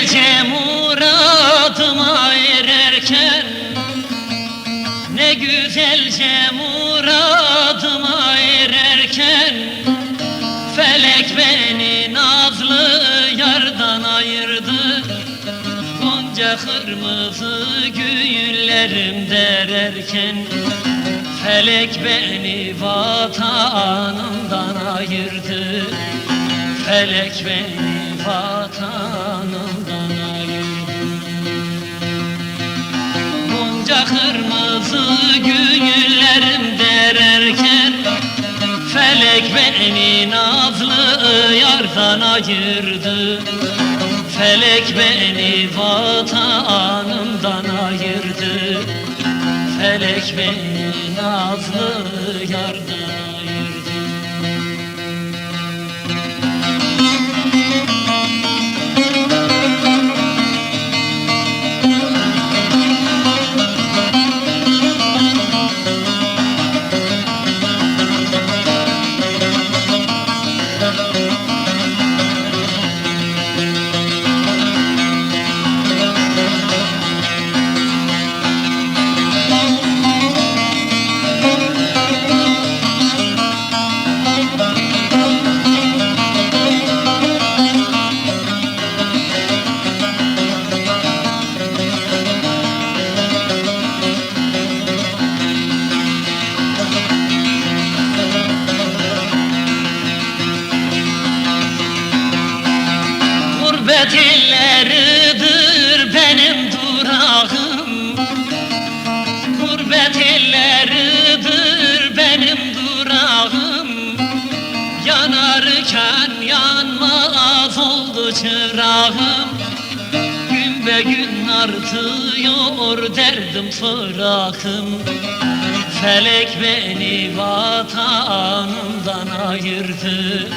Güzelce muradıma ererken Ne güzelce muradıma ererken Felek beni nazlı yardan ayırdı. Gonca kırmızı güllerim dererken Felek beni vatanımdan ayırdı. Felek beni vatanımdan kırmızı güllerim dererken Felek beni nazlı yardan ayırdı. Felek beni vatanımdan ayırdı. Felek beni nazlı yardan Yanarken yanmaz oldu çırağım. Gün be gün artıyor derdim fırakım Felek beni vatanımdan ayırdı.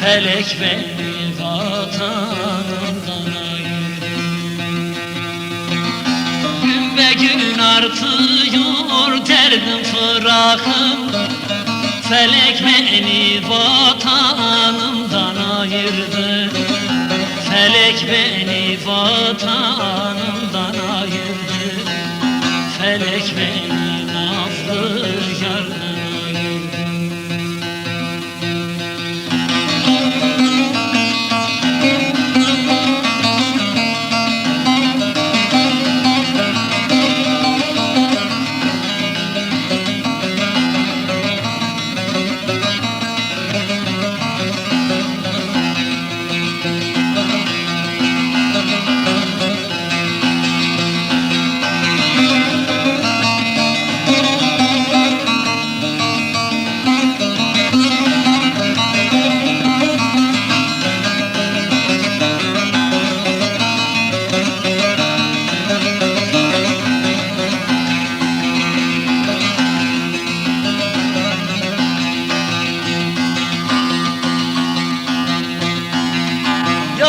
Felek beni vatanımdan ayırdı. Gün be gün artıyor derdim fırakım Felek beni vatanımdan ayırdı. Felek beni vatanımdan ayırdı. Felek beni nazlı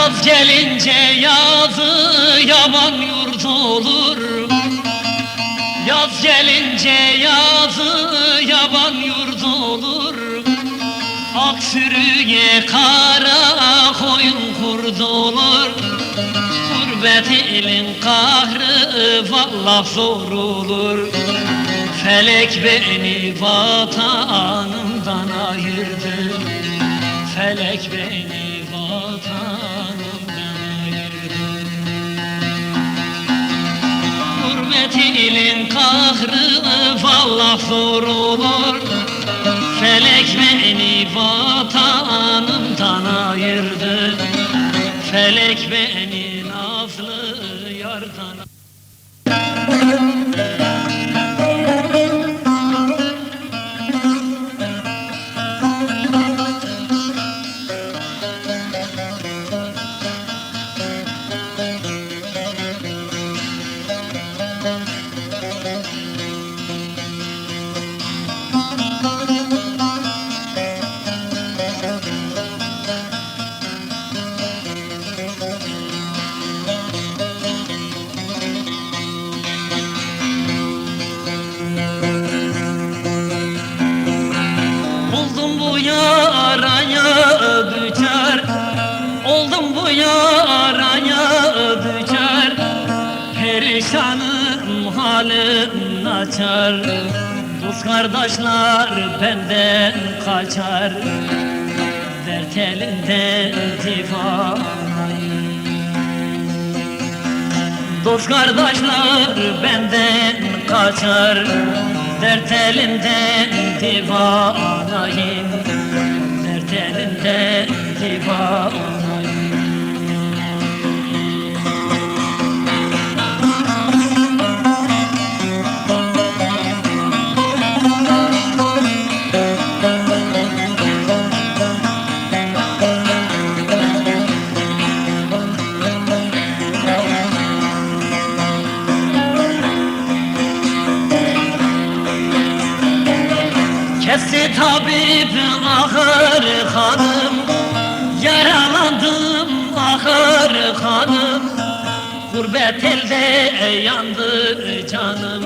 Yaz gelince yazı yaban yurt olur. Yaz gelince yazı yaban yurt olur. Ak sürüye kara koyun kurdu olur. Gurbet elin kahrı vallah zor olur. Felek beni vatanımdan ayırdı Felek beni vatanımdan ayırdı. Gurbet ilin kahrı vallah zor olur Felek beni vatanımdan ayırdı. Felek beni nazlı yardan Buldum oldum bu yaraya düşer. Perişanım halim naçar Dost kardeşler benden kaçar. Dert elinden divanayım Dost kardeşler benden kaçar. Dert elinden divanayım Tabip ahır hanım Yaralandım ahır hanım. Gurbet elde yandı canım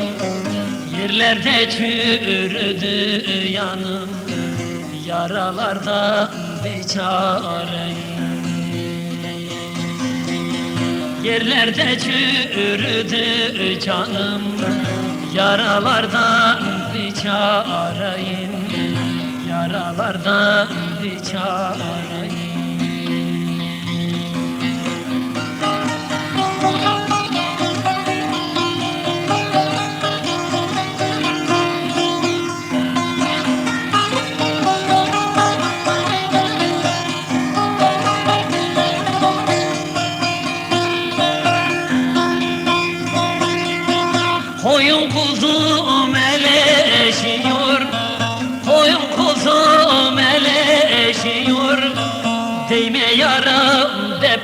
Yerlerde çürüdü yanım. Yaralardan biçareyim. Yerlerde çürüdü canım Yaralardan bir çareyim Yaralardan bir çareyim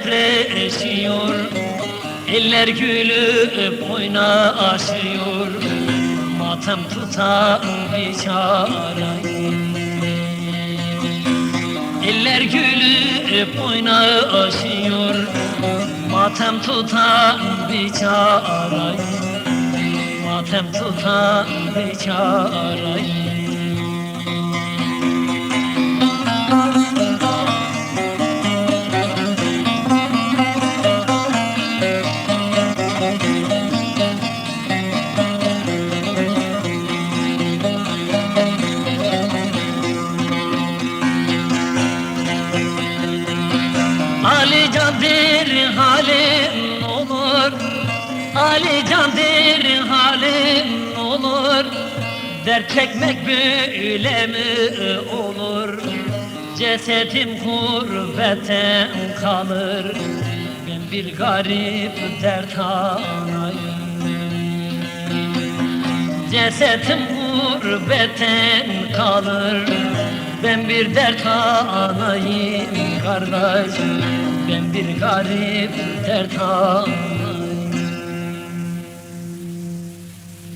depreşiyor Eller gülüp oynaşıyor Matem tutan bir çareyim Eller gülüp oynaşıyor Matem tutan bir çareyim Matem tutan bir Ali candir halim olur. Dert çekmek böyle mi olur? Cesetim gurbete kalır. Ben bir garip dert anayım. Cesetim gurbetten kalır. Ben bir dert anayım kardeş. Ben bir garip dert anayım